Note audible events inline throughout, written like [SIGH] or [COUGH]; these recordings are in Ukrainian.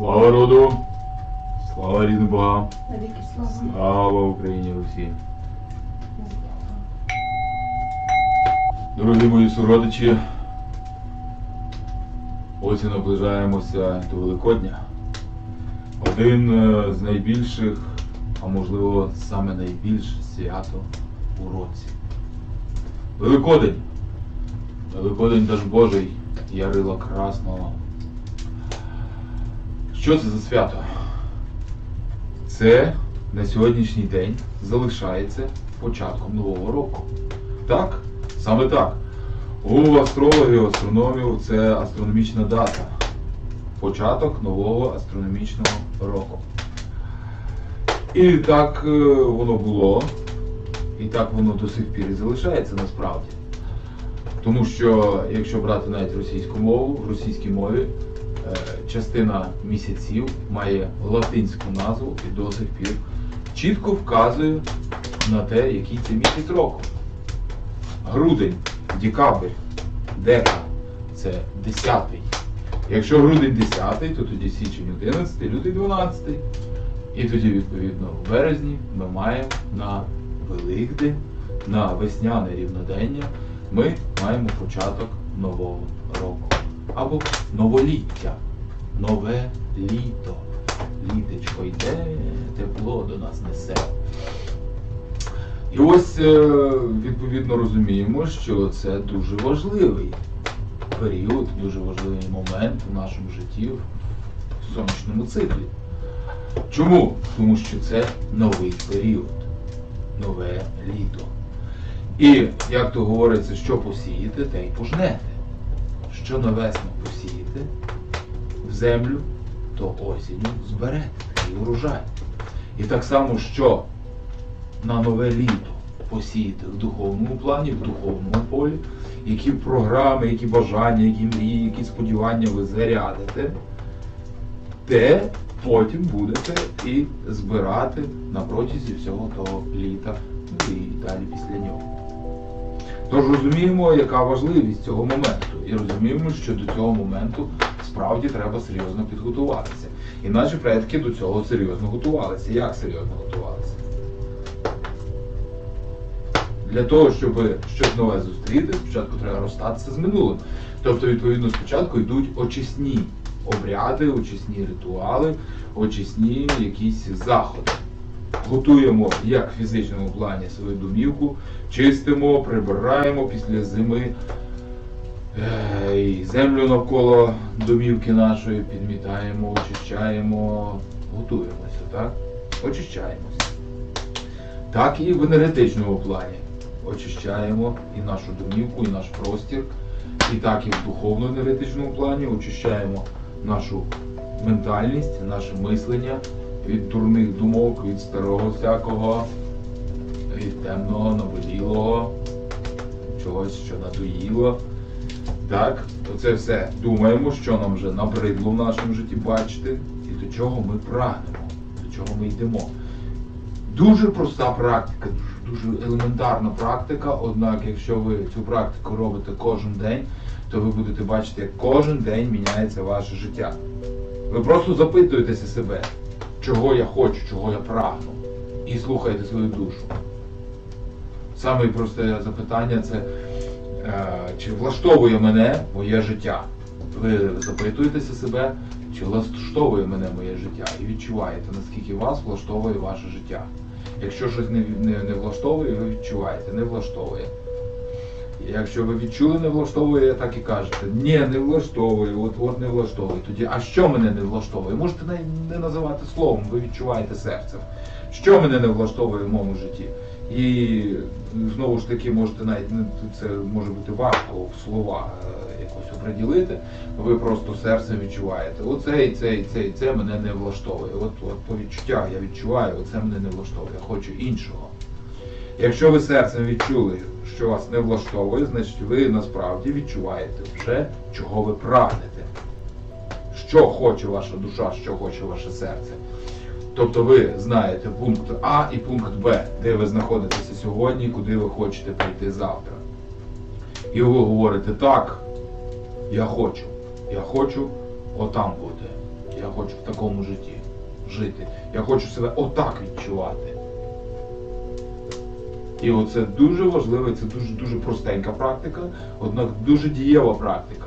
Слава роду! Слава рідним Богам! Слава. Слава Україні Русі! Дорогі мої суродичі, ось і наближаємося до Великодня. Один е, з найбільших, а можливо саме найбільше свято у році. Великодень. Великодень Даж Божий, Ярила Красного. Що це за свято? Це на сьогоднішній день залишається початком нового року. Так? Саме так. У астрологів, астрономів це астрономічна дата. Початок нового астрономічного року. І так е, воно було, і так воно до сих пір і залишається насправді. Тому що, якщо брати навіть російську мову, в російській мові частина місяців має латинську назву і до сих пір чітко вказує на те, який це місяць року. Грудень, декабрь, дека це 10-й. Якщо грудень 10, то тоді січень 11, лютий 12. І тоді, відповідно, в березні ми маємо на Великдень, на весняне рівнодення, ми маємо початок нового року. Або новоліття. Нове літо. Літечко йде, тепло до нас несе. І ось е, відповідно розуміємо, що це дуже важливий період, дуже важливий момент в нашому житті в сонячному циклі. Чому? Тому що це новий період, нове літо. І як то говориться, що посієте, те й пожнете. Що на весну посієте в землю, то осінню зберете і урожай. І так само, що на нове літо посіяти в духовному плані, в духовному полі, які програми, які бажання, які мрії, які сподівання ви зарядите, те потім будете і збирати на протязі всього того літа ну і далі після нього. Тож розуміємо, яка важливість цього моменту, і розуміємо, що до цього моменту справді треба серйозно підготуватися. І наші предки до цього серйозно готувалися. Як серйозно готувалися? Для того, щоб щось нове зустріти, спочатку треба розстатися з минулим. Тобто, відповідно, спочатку йдуть очисні обряди, очисні ритуали, очисні якісь заходи. Готуємо як в фізичному плані свою домівку, чистимо, прибираємо після зими і землю навколо домівки нашої, підмітаємо, очищаємо, готуємося, так? Очищаємося. Так і в енергетичному плані. Очищаємо і нашу домівку, і наш простір. І так і в духовно-енергетичному плані очищаємо нашу ментальність, наше мислення від дурних думок, від старого всякого, від темного, наболілого, чогось, що надоїло. Так, оце все думаємо, що нам вже набридло в нашому житті бачити, і до чого ми прагнемо, до чого ми йдемо. Дуже проста практика, дуже, елементарна практика. Однак, якщо ви цю практику робите кожен день, то ви будете бачити, як кожен день міняється ваше життя. Ви просто запитуєтеся себе, чого я хочу, чого я прагну, і слухайте свою душу. Саме просте запитання це чи влаштовує мене моє життя? Ви запитуєтеся себе, чи влаштовує мене моє життя, і відчуваєте, наскільки вас влаштовує ваше життя. Якщо щось не, не, не влаштовує, ви відчуваєте, не влаштовує. І Якщо ви відчули не влаштовує, так і кажете, ні, не влаштовує, от от не влаштовує. Тоді, а що мене не влаштовує? Можете не, не називати словом, ви відчуваєте серцем. Що мене не влаштовує в моєму житті? І знову ж таки, можете навіть це може бути важко в слова е, якось оприділити. Ви просто серцем відчуваєте. Оце і це, і це, і це мене не влаштовує. От, от по відчуттях я відчуваю, оце мене не влаштовує. Я хочу іншого. Якщо ви серцем відчули, що вас не влаштовує, значить ви насправді відчуваєте вже, чого ви прагнете. Що хоче ваша душа, що хоче ваше серце. Тобто ви знаєте пункт А і пункт Б, де ви знаходитеся сьогодні, куди ви хочете прийти завтра. І ви говорите, так, я хочу, я хочу отам бути. я хочу в такому житті жити. Я хочу себе отак відчувати. І оце дуже важливо, це дуже дуже простенька практика, однак дуже дієва практика.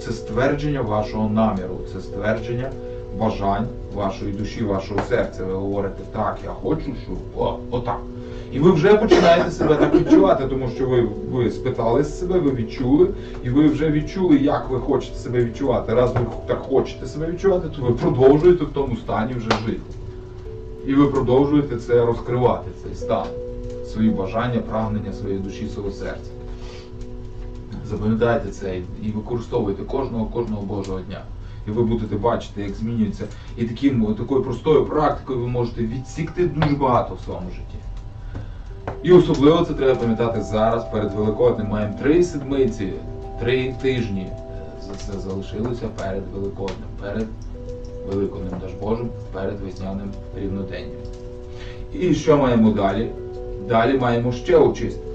Це ствердження вашого наміру, це ствердження бажань вашої душі, вашого серця. Ви говорите, так, я хочу, щоб отак. І ви вже починаєте себе так відчувати, тому що ви, ви спитали себе, ви відчули, і ви вже відчули, як ви хочете себе відчувати. Раз ви так хочете себе відчувати, то ви продовжуєте в тому стані вже жити. І ви продовжуєте це розкривати, цей стан, свої бажання, прагнення своєї душі, свого серця. Запам'ятайте це і використовуйте кожного кожного Божого дня. І ви будете бачити, як змінюється. І таким, такою простою практикою ви можете відсікти дуже багато в своєму житті. І особливо це треба пам'ятати зараз, перед Великоднем. Маємо три седмиці, три тижні за- за- залишилося перед Великоднем, перед Великоднем Божим, перед весняним рівноденням. І що маємо далі? Далі маємо ще очиститися.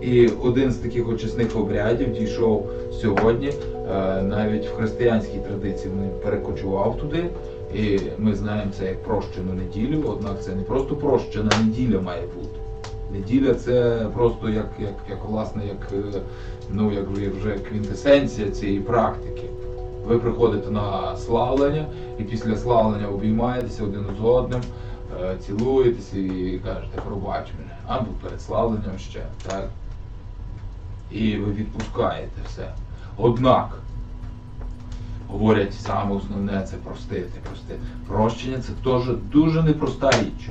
І один з таких очисних обрядів дійшов сьогодні, е, навіть в християнській традиції він перекочував туди. І ми знаємо це як прощену неділю, однак це не просто прощена неділя має бути. Неділя це просто як, як, як власне, як, е, ну, як, вже- квінтесенція цієї практики. Ви приходите на славлення і після славлення обіймаєтеся один з одним, е, цілуєтеся і кажете, пробач мене, або перед славленням ще, так? І ви відпускаєте все. Однак, говорять саме основне це простити, простити. Прощення це теж дуже непроста річ.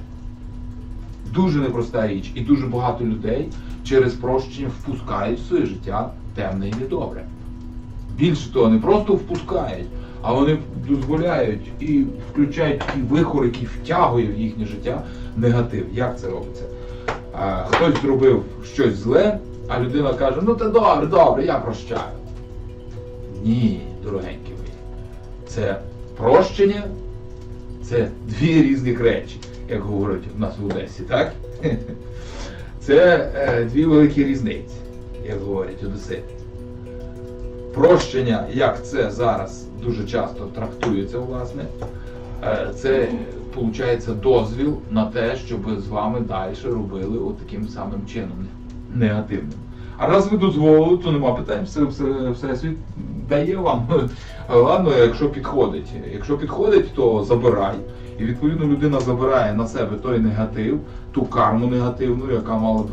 Дуже непроста річ. І дуже багато людей через прощення впускають в своє життя темне і недобре. Більше того, не просто впускають, а вони дозволяють і включають такий вихор, який втягує в їхнє життя негатив. Як це робиться? Хтось зробив щось зле, а людина каже, ну це добре, добре, я прощаю. Ні, дорогенькі мої. Це прощення, це дві різних речі, як говорять в нас в Одесі, так? [LAUGHS] Це е, дві великі різниці, як говорять одесити. Прощення, як це зараз дуже часто трактується, власне, е, це виходить дозвіл на те, щоб з вами далі робили от таким самим чином негативним. А раз ви дозволили, то нема питань, все, все, всесвіт дає вам. Ладно, якщо підходить. Якщо підходить, то забирай. І відповідно людина забирає на себе той негатив, ту карму негативну, яка мала б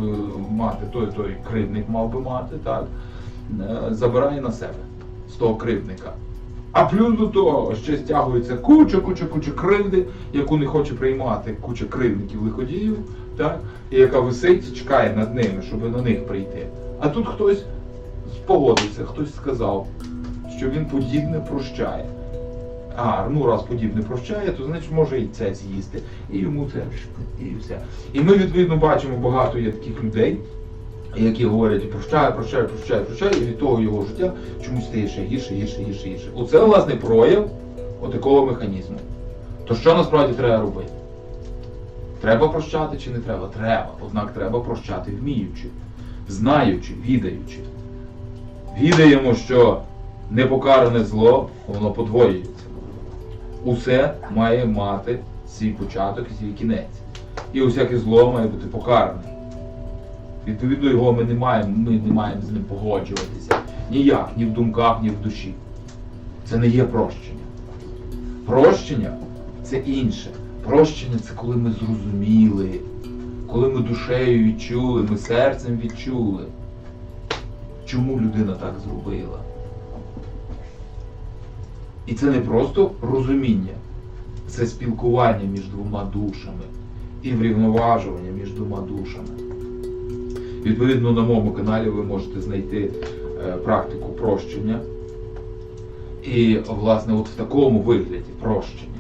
мати, той той кривдник мав би мати, так? Е, забирає на себе з того кривдника. А плюс до того ще стягується куча, куча, куча кривди, яку не хоче приймати куча кривдників лиходіїв, так? і яка висить чекає над ними, щоб на них прийти. А тут хтось спогодився, хтось сказав, що він подібне прощає. А, ну раз подібне прощає, то значить може і це з'їсти, і йому це і все. І ми відповідно бачимо багато є таких людей, які говорять прощаю, прощаю, прощаю, прощаю, і від того його життя чомусь стає ще гірше, гірше, гірше, гірше. Оце власне прояв отакого механізму. То що насправді треба робити? Треба прощати чи не треба? Треба. Однак треба прощати вміючи, знаючи, відаючи. Відаємо, що непокаране зло, воно подвоюється. Усе має мати свій початок і свій кінець. І усяке зло має бути покаране. Відповідно, його ми не маємо, ми не маємо з ним погоджуватися. Ніяк, ні в думках, ні в душі. Це не є прощення. Прощення це інше. Прощення це коли ми зрозуміли, коли ми душею відчули, ми серцем відчули, чому людина так зробила. І це не просто розуміння, це спілкування між двома душами і врівноважування між двома душами. Відповідно, на моєму каналі ви можете знайти е, практику прощення. І, власне, от в такому вигляді прощення,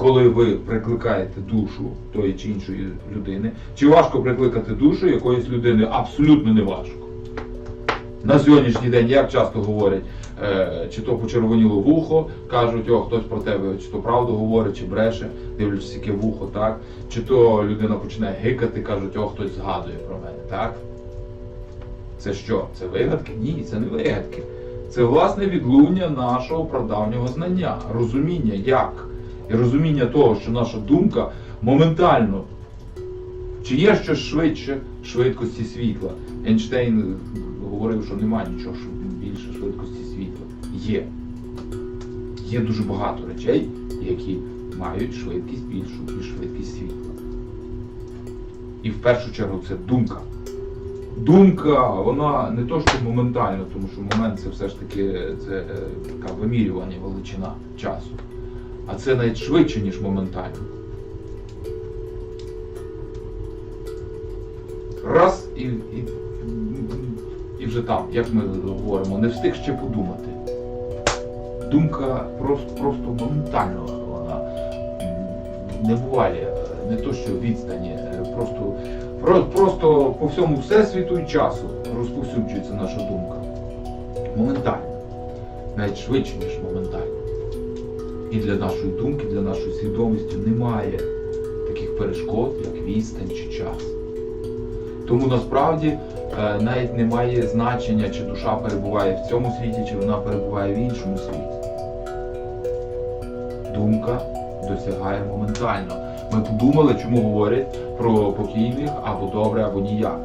коли ви прикликаєте душу тої чи іншої людини, чи важко прикликати душу якоїсь людини? Абсолютно не важко. На сьогоднішній день, як часто говорять, е, чи то почервоніло вухо, кажуть, о, хтось про тебе, чи то правду говорить, чи бреше, дивлячись, яке вухо, так? Чи то людина починає гикати, кажуть, о, хтось згадує про мене, так? Це що? Це вигадки? Ні, це не вигадки. Це власне відлуння нашого прадавнього знання, розуміння як. І розуміння того, що наша думка моментально. Чи є щось швидше швидкості світла? Ейнштейн говорив, що немає нічого що більше швидкості світла. Є. Є дуже багато речей, які мають швидкість більшу, ніж швидкість світла. І в першу чергу це думка. Думка, вона не то, що моментально, тому що момент це все ж таки це е, така вимірювання величина часу. А це навіть швидше, ніж моментально. Раз і, і, і вже там, як ми говоримо, не встиг ще подумати. Думка просто, просто моментально вона не буває, не то що відстані, просто, просто по всьому всесвіту і часу розповсюджується наша думка. Моментально. Навіть швидше, ніж моментально. І для нашої думки, для нашої свідомості немає таких перешкод, як відстань чи час. Тому насправді е, навіть немає значення, чи душа перебуває в цьому світі, чи вона перебуває в іншому світі. Думка досягає моментально. Ми подумали, чому говорять про покійних або добре, або ніяк.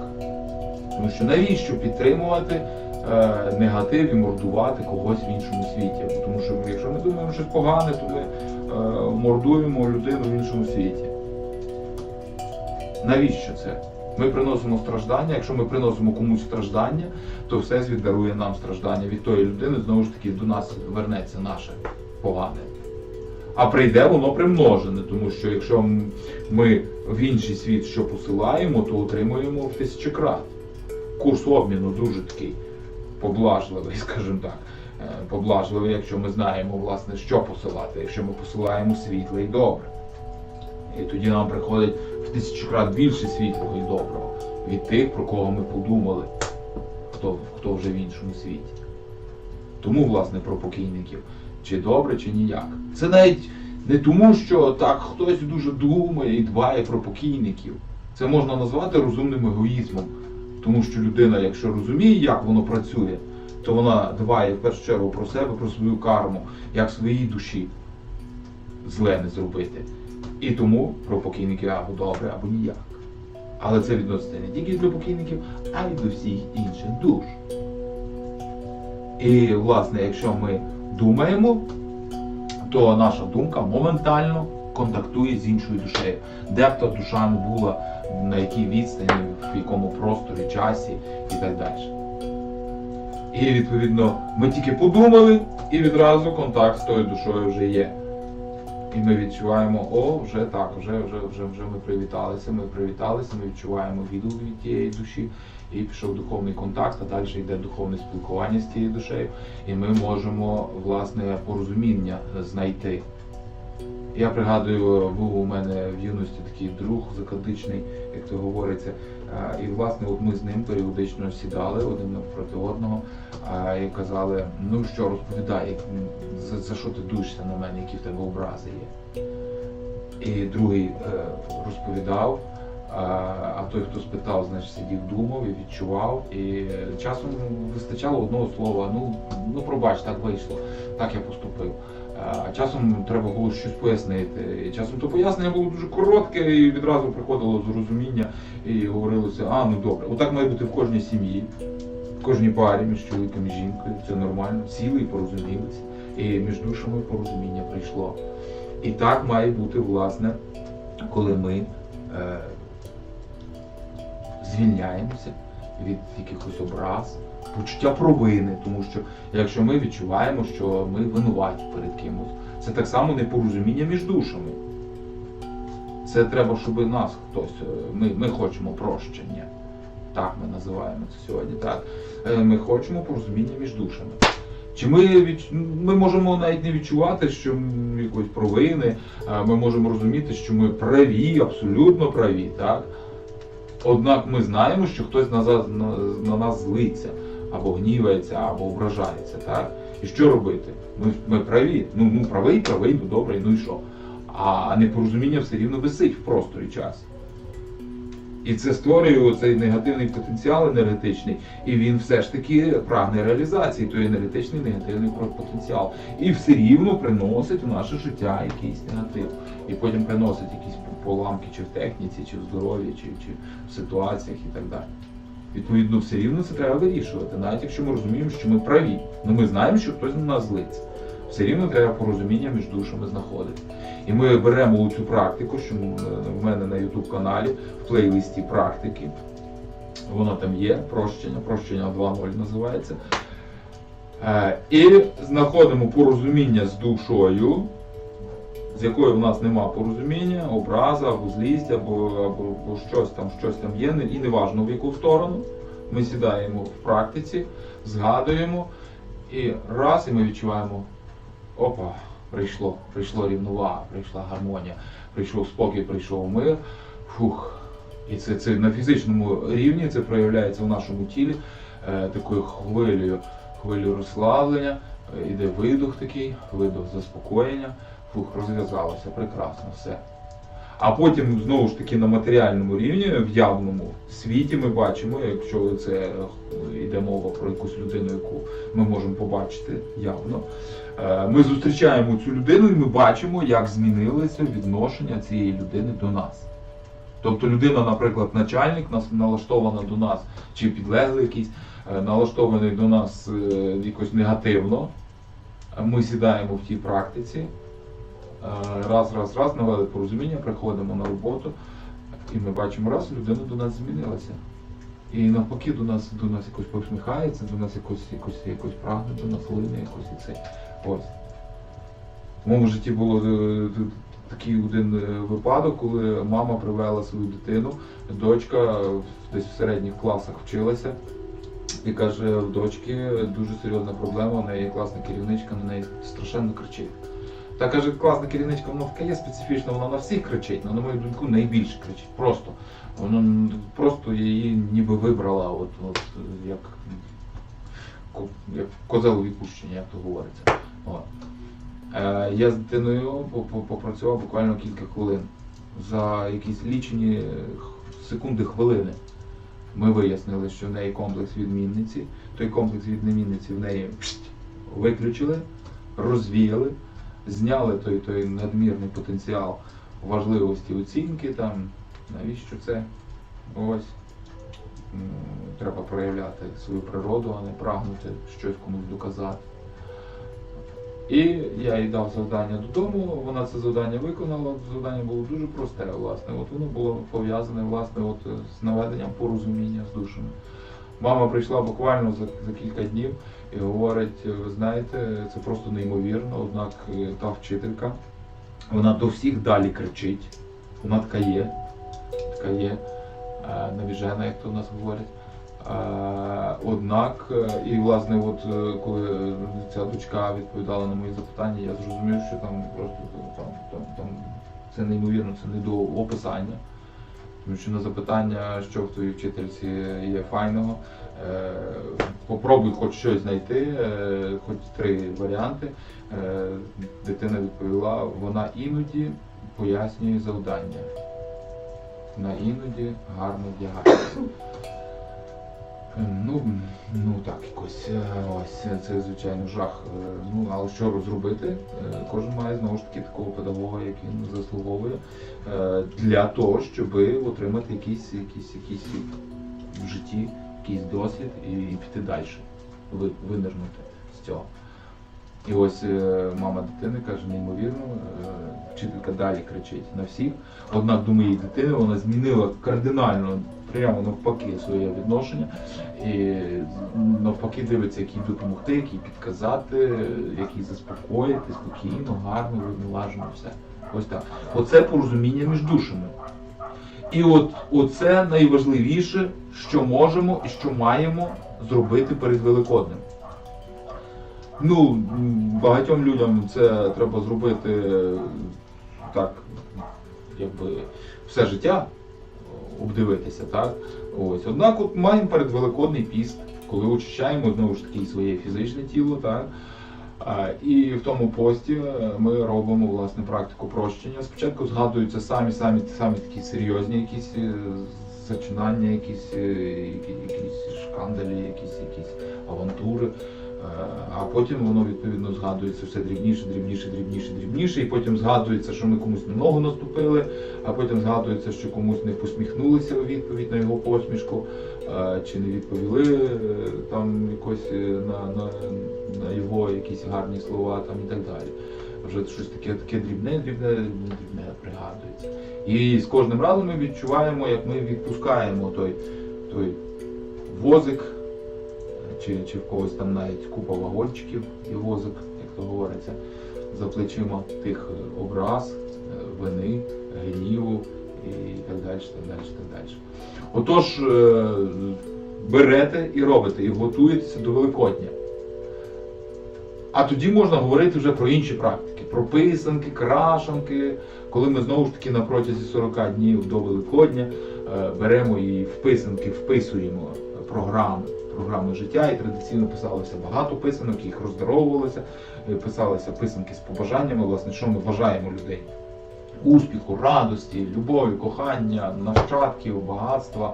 Тому що навіщо підтримувати е, негатив і мордувати когось в іншому світі? Що ми думаємо щось погане, то ми е, мордуємо людину в іншому світі. Навіщо це? Ми приносимо страждання. Якщо ми приносимо комусь страждання, то Всесвіт дарує нам страждання від тої людини, знову ж таки, до нас вернеться наше погане. А прийде воно примножене, тому що якщо ми в інший світ що посилаємо, то отримуємо в тисячократ. Курс обміну дуже такий поблажливий, скажімо так. Е, Поблажливий, якщо ми знаємо, власне, що посилати, якщо ми посилаємо світле і добре. І тоді нам приходить в тисячократ більше світлого і доброго від тих, про кого ми подумали, хто, хто вже в іншому світі. Тому, власне, про покійників, чи добре, чи ніяк. Це навіть не тому, що так хтось дуже думає і дбає про покійників. Це можна назвати розумним егоїзмом. Тому що людина, якщо розуміє, як воно працює, то вона дбає в першу чергу про себе, про свою карму, як своїй душі зле не зробити. І тому про покійників або добре, або ніяк. Але це відноситься не тільки до покійників, а й до всіх інших душ. І, власне, якщо ми думаємо, то наша думка моментально контактує з іншою душею. Де б та душа не була, на якій відстані, в якому просторі, часі і так далі. І відповідно ми тільки подумали, і відразу контакт з тою душою вже є. І ми відчуваємо, о, вже так, вже, вже, вже, вже ми привіталися, ми привіталися, ми відчуваємо відгук від тієї душі, і пішов духовний контакт, а далі йде духовне спілкування з тією душею, і ми можемо власне порозуміння знайти. Я пригадую, був у мене в юності такий друг закадичний, як то говориться. І власне, от ми з ним періодично сідали один навпроти одного і казали: ну що, розповідай, за, за що ти душишся на мене, які в тебе образи є. І другий е, розповідав, а, той, хто спитав, значить сидів, думав і відчував. І часом вистачало одного слова: ну, ну пробач, так вийшло, так я поступив. А часом треба було щось пояснити. І часом то пояснення було дуже коротке, і відразу приходило зрозуміння і говорилося, а ну добре, отак має бути в кожній сім'ї, в кожній парі між чоловіком і жінкою. Це нормально. Сіли і порозумілися. І між душами порозуміння прийшло. І так має бути, власне, коли ми е, звільняємося від якихось образ, почуття провини, тому що якщо ми відчуваємо, що ми винуваті перед кимось, це так само непорозуміння між душами. Це треба, щоб нас хтось, е, ми, ми хочемо прощення. Так ми називаємо це сьогодні. Так. Е, Ми хочемо порозуміння між душами. Чи ми, від... ми можемо навіть не відчувати, що якоїсь провини, ми можемо розуміти, що ми праві, абсолютно праві, так? Однак ми знаємо, що хтось на нас злиться, або гнівається, або ображається, так? І що робити? Ми, ми праві. Ну, ну правий, правий, ну добре, ну і що? А непорозуміння все рівно висить в просторі часі. І це створює цей негативний потенціал енергетичний, і він все ж таки прагне реалізації, той енергетичний негативний потенціал. І все рівно приносить у наше життя якийсь негатив. І потім приносить якісь поламки чи в техніці, чи в здоров'ї, чи, чи в ситуаціях і так далі. Відповідно, все рівно це треба вирішувати, навіть якщо ми розуміємо, що ми праві. Ну ми знаємо, що хтось на нас злиться. Все рівно треба порозуміння між душами знаходити. І ми беремо цю практику, що в мене на YouTube каналі в плейлисті практики. Воно там є, прощення, прощення 2.0 називається. Е, І знаходимо порозуміння з душою, з якою в нас нема порозуміння, образа або злість, або, або, або щось там, щось там є, і неважно в яку сторону. Ми сідаємо в практиці, згадуємо, і раз, і ми відчуваємо, опа, прийшло, прийшло рівновага, прийшла гармонія, прийшов спокій, прийшов мир. Фух. І це, це на фізичному рівні це проявляється в нашому тілі е, такою хвилею, хвилею розслаблення, е, іде видох такий, видох заспокоєння. Фух, розв'язалося, прекрасно, все. А потім знову ж таки на матеріальному рівні, в явному світі ми бачимо, якщо це е, йде мова про якусь людину, яку ми можемо побачити явно. е, Ми зустрічаємо цю людину і ми бачимо, як змінилося відношення цієї людини до нас. Тобто людина, наприклад, начальник налаштована до нас, чи підлеглий якийсь, е, налаштований до нас якось негативно. Ми сідаємо в тій практиці, раз, раз, раз, навели порозуміння, приходимо на роботу, і ми бачимо, раз людина до нас змінилася. І навпаки до нас до нас якось посміхається, до нас якось якось, якось прагне, до нас лине якось і це. Ось. В моєму житті було е, такий один е, випадок, коли мама привела свою дитину, дочка десь в середніх класах вчилася. І каже, в дочки дуже серйозна проблема, у неї класна керівничка, на неї страшенно кричить. Та каже, класна керівничка, вона така є специфічна, вона на всіх кричить, але на мою думку найбільше кричить. Просто. Вона просто її ніби вибрала, от, от як, як козел відпущення, як то говориться. От. Е, я з дитиною по- по- попрацював буквально кілька хвилин. За якісь лічені секунди хвилини. Ми вияснили, що в неї комплекс відмінниці. Той комплекс відмінниці в неї пшт, виключили, розвіяли, зняли той, той надмірний потенціал важливості оцінки, там, навіщо це? Ось. Треба проявляти свою природу, а не прагнути щось комусь доказати. І я їй дав завдання додому, вона це завдання виконала. Завдання було дуже просте, власне. От воно було пов'язане власне, от, з наведенням порозуміння з душами. Мама прийшла буквально за, за кілька днів і говорить: ви знаєте, це просто неймовірно. Однак е, та вчителька, вона до всіх далі кричить. Вона така є, така є, е, навіжена, як то в нас говорять. Е, Однак, е, і власне, от е, коли ця дочка відповідала на мої запитання, я зрозумів, що там просто там, там, там це неймовірно, це не до описання. Тому що на запитання, що в твоїй вчительці є файного, е, попробуй хоч щось знайти, е, хоч три варіанти. Е, Дитина відповіла, вона іноді пояснює завдання. На іноді гарно вдягається. Ну, ну так, якось е, ось е, це звичайно жах. Е, Ну але що зробити? Е, Кожен має знову ж таки такого педагога, як він заслуговує, для того, щоб отримати якийсь, якийсь, якийсь в житті, якийсь досвід і, і піти далі, винирнути з цього. І ось мама дитини каже, неймовірно, вчителька далі кричить на всіх. Однак до моєї дитини вона змінила кардинально прямо навпаки своє відношення. І навпаки дивиться, як їй допомогти, як їй підказати, як їй заспокоїти, спокійно, гарно, врівноважено все. Ось так. Оце порозуміння між душами. І от оце найважливіше, що можемо і що маємо зробити перед Великоднем. Ну, багатьом людям це треба зробити так, якби все життя е, обдивитися, так? Ось. Однак от маємо перед Великодний піст, коли очищаємо знову ж таки своє фізичне тіло, так? І в тому пості е, ми робимо власне практику прощення. Спочатку згадуються самі самі самі такі серйозні якісь е, зачинання, якісь, якісь шкандалі, якісь, якісь авантури. А потім воно відповідно згадується все дрібніше, дрібніше, дрібніше, дрібніше, і потім згадується, що ми комусь на ногу наступили, а потім згадується, що комусь не посміхнулися у відповідь на його посмішку, чи не відповіли е, там якось е, на, на, на його якісь гарні слова там і так далі. Вже щось таке, таке дрібне, дрібне, дрібне пригадується. І з кожним разом ми відчуваємо, як ми відпускаємо той, той возик, чи, чи в когось там навіть купа вагончиків і возик, як то говориться, за плечима тих е, образ, е, вини, гніву і так далі, так далі, так далі. Отож, е, берете і робите, і готуєтеся до Великодня. А тоді можна говорити вже про інші практики, про писанки, крашанки, коли ми знову ж таки на протязі 40 днів до Великодня беремо і в писанки вписуємо програми, програми життя, і традиційно писалося багато писанок, їх роздоровувалося, е, писалися писанки з побажаннями, власне, що ми бажаємо людей. Успіху, радості, любові, кохання, нащадків, багатства,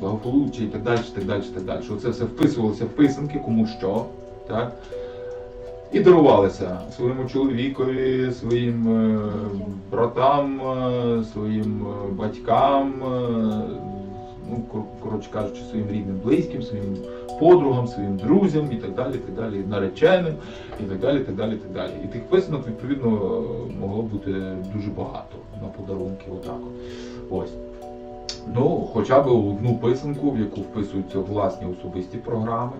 благополуччя і так далі, так далі, так далі. Оце все вписувалося в писанки, кому що. Так? І дарувалися своєму чоловікові, своїм е, братам, е, своїм батькам, ну, коротше кажучи, своїм рідним близьким, своїм подругам, своїм друзям і так далі, так далі, нареченим, і так далі, так далі, так далі. І тих писанок, відповідно, могло бути дуже багато на подарунки, отак. Ось. Ну, хоча б одну писанку, в яку вписуються власні особисті програми.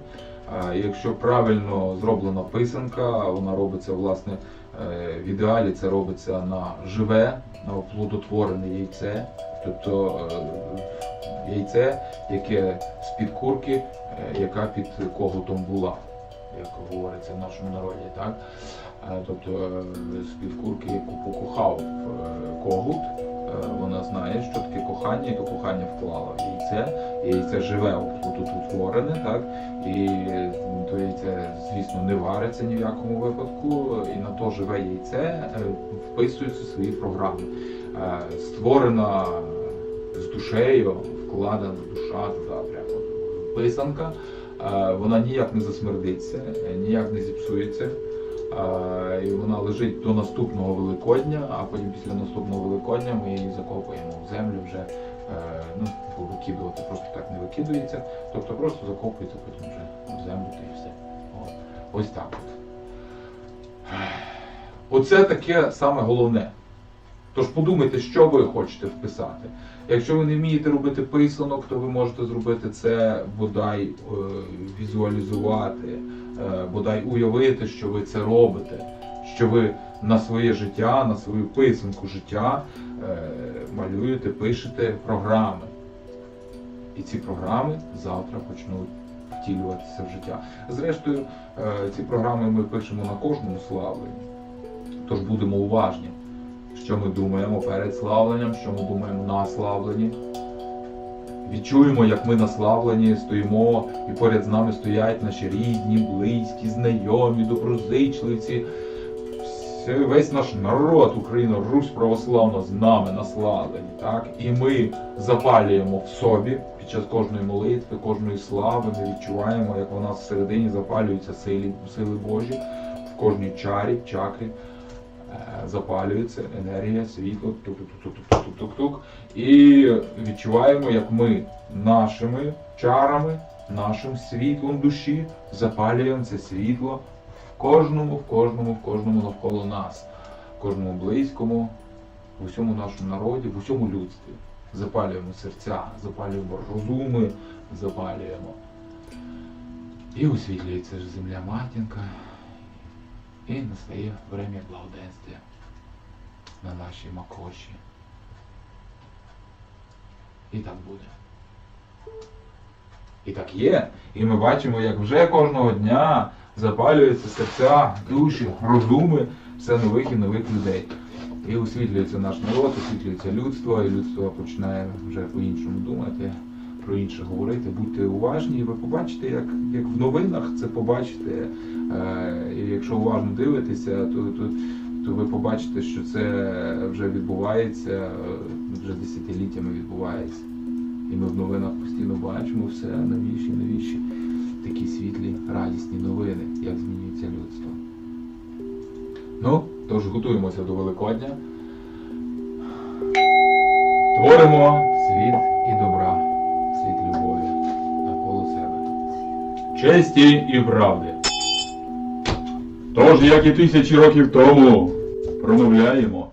Якщо правильно зроблена писанка, вона робиться власне е, в ідеалі це робиться на живе, на оплодотворене яйце, тобто е, яйце, яке з-під курки, е, яка під коготом була, як говориться в нашому народі, так? Е, Тобто е, з-під курки, яку покохав когут, вона знає, що таке кохання, і то кохання вклала в яйце, і яйце живе, оплодотворене, так? І то яйце, звісно, не вариться ні в якому випадку, і на то живе яйце вписуються свої програми. Створена з душею, вкладена душа туди прямо писанка. Е, Вона ніяк не засмердиться, ніяк не зіпсується. Е, І вона лежить до наступного Великодня, а потім після наступного Великодня ми її закопуємо в землю вже е, ну, викидувати просто так не викидується. Тобто просто закопується потім вже в землю та і все. От. Ось так от. Оце таке саме головне. Тож подумайте, що ви хочете вписати. Якщо ви не вмієте робити писанок, то ви можете зробити це бодай е, візуалізувати, е, бодай уявити, що ви це робите, що ви на своє життя, на свою писанку життя е, малюєте, пишете програми. І ці програми завтра почнуть втілюватися в життя. Зрештою, ці програми ми пишемо на кожному славленні. Тож будемо уважні, що ми думаємо перед славленням, що ми думаємо на славленні. Відчуємо, як ми на славленні стоїмо, і поряд з нами стоять наші рідні, близькі, знайомі, доброзичливці. Весь наш народ, Україна, Русь православна з нами на славленні. Так? І ми запалюємо в собі під час кожної молитви, кожної слави. Ми відчуваємо, як вона всередині запалюються сили, сили Божі в кожній чарі, чакрі. Запалюється енергія, світло, тук-тук-тук-тук-тук-тук. І відчуваємо, як ми нашими чарами, нашим світлом душі запалюємо це світло в кожному, в кожному, в кожному навколо нас, в кожному близькому, в усьому нашому народі, в усьому людстві. Запалюємо серця, запалюємо розуми, запалюємо. І освітлюється ж земля матінка, і настає время благоденствия на нашій макоші. І так буде. І так є. І ми бачимо, як вже кожного дня запалюються серця, душі, розуми все нових і нових людей. І освітлюється наш народ, освітлюється людство, і людство починає вже по-іншому думати, про інше говорити. Будьте уважні, і ви побачите, як, як в новинах це побачите. Е, і якщо уважно дивитеся, то, то, то ви побачите, що це вже відбувається, вже десятиліттями відбувається. І ми в новинах постійно бачимо все новіші, новіші такі світлі, радісні новини, як змінюється людство. Ну, тож готуємося до Великодня. Творимо світ і добра, Честі і правди. Тож, як і тисячі років тому, промовляємо.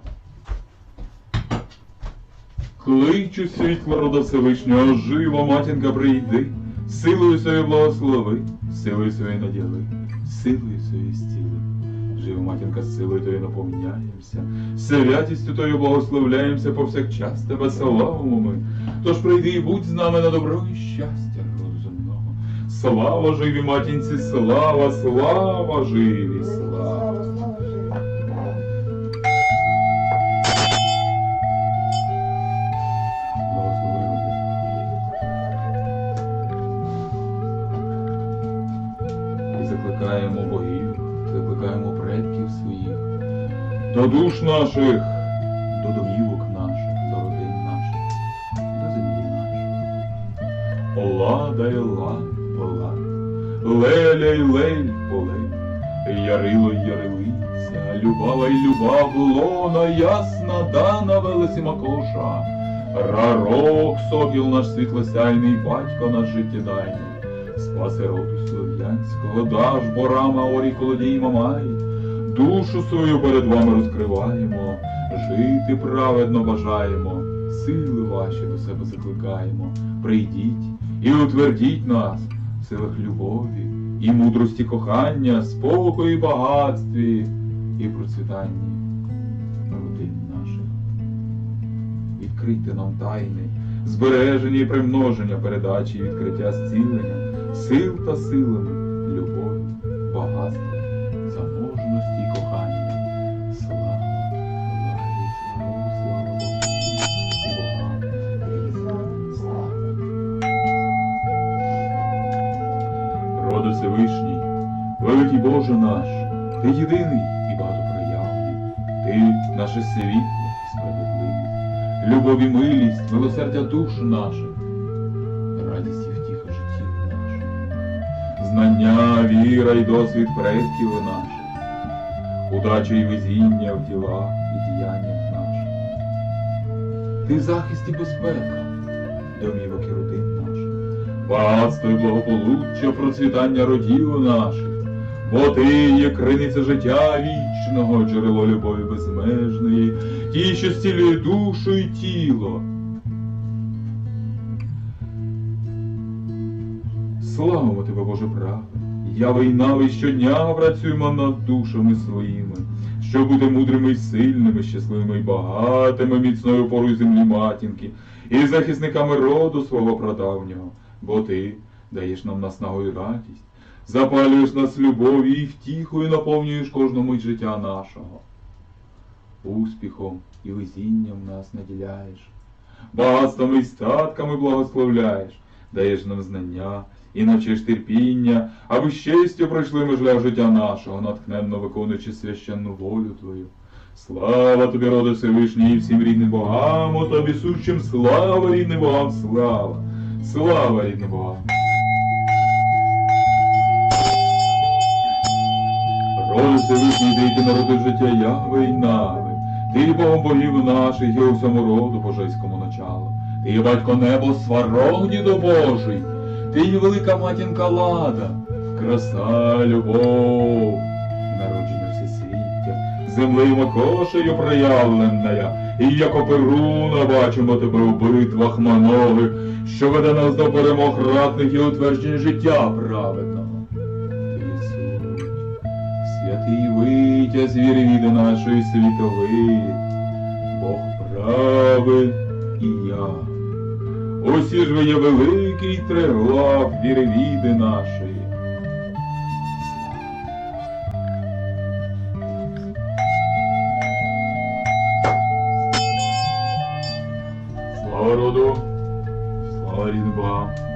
Кличу світло рода Всевишнього, живо, матінка, прийди, силою своєю благослови, силою своєю наділи, силою своєю стіли. Живо, матінка, з силою Твоєю наповняємося, святістю Твоєю благословляємося повсякчас Тебе славимо ми. Тож прийди і будь з нами на добро і щастя. Слава живі матінці, слава, слава живі, слава. І закликаємо богів, закликаємо предків своїх, до душ наших, леля й лель, полей, ярило ярилиця, любава й любав, лона ясна, дана велесі макоша. Рарок, сокіл наш світлосяйний, батько наш життєдайний, спаси роду слов'янського, даш борама орі колодій мамай, душу свою перед вами розкриваємо, жити праведно бажаємо, сили ваші до себе закликаємо, прийдіть і утвердіть нас в силах любові і мудрості кохання, спокою і багатстві і процвітанні родин наших. Відкрийте нам тайни, збереження і примноження передачі і відкриття зцілення, сил та силами, ти єдиний і багатопроявний, ти наше світло і справедливість. Любов і милість, милосердя душ наших, радість і втіха життів наших, знання, віра і досвід предків наших, удача і везіння в ділах і діяннях наших. Ти захист і безпека, домівок і родин наших, багатство і благополуччя, процвітання родів наших. Бо ти є криниця життя вічного, джерело любові безмежної, ті, що зцілює душу і тіло. Славимо тебе, Боже праве, яви й нави щодня працюємо над душами своїми, щоб бути мудрими й сильними, щасливими й багатими, міцною порою землі матінки, і захисниками роду свого прадавнього, бо ти даєш нам наснагу й радість, запалюєш нас любов'ю і втіхою наповнюєш кожну мить життя нашого. Успіхом і везінням нас наділяєш, багатствами і статками благословляєш, даєш нам знання і навчиш терпіння, аби з честю пройшли ми шлях життя нашого, натхненно виконуючи священну волю Твою. Слава тобі, роди Всевишній, і всім рідним богам, о тобі сущим слава рідним богам, слава, слава рідним богам. Всевишній, де ти народив життя яви й нави. Ти Богом богів наших і у всьому роду божеському началу. Ти батько небо, сварог дідо Божий. Ти велика матінка лада, краса, любов, народження всесвіття, землею макошею проявлена, і як перуна бачимо тебе у битвах манових, що веде нас до перемог ратних і утвердження життя праведного. Витязь віри від нашої світовий, Бог правий і я. Усі ж ви є великий триглав віри віди нашої. Слава роду, слава Україні!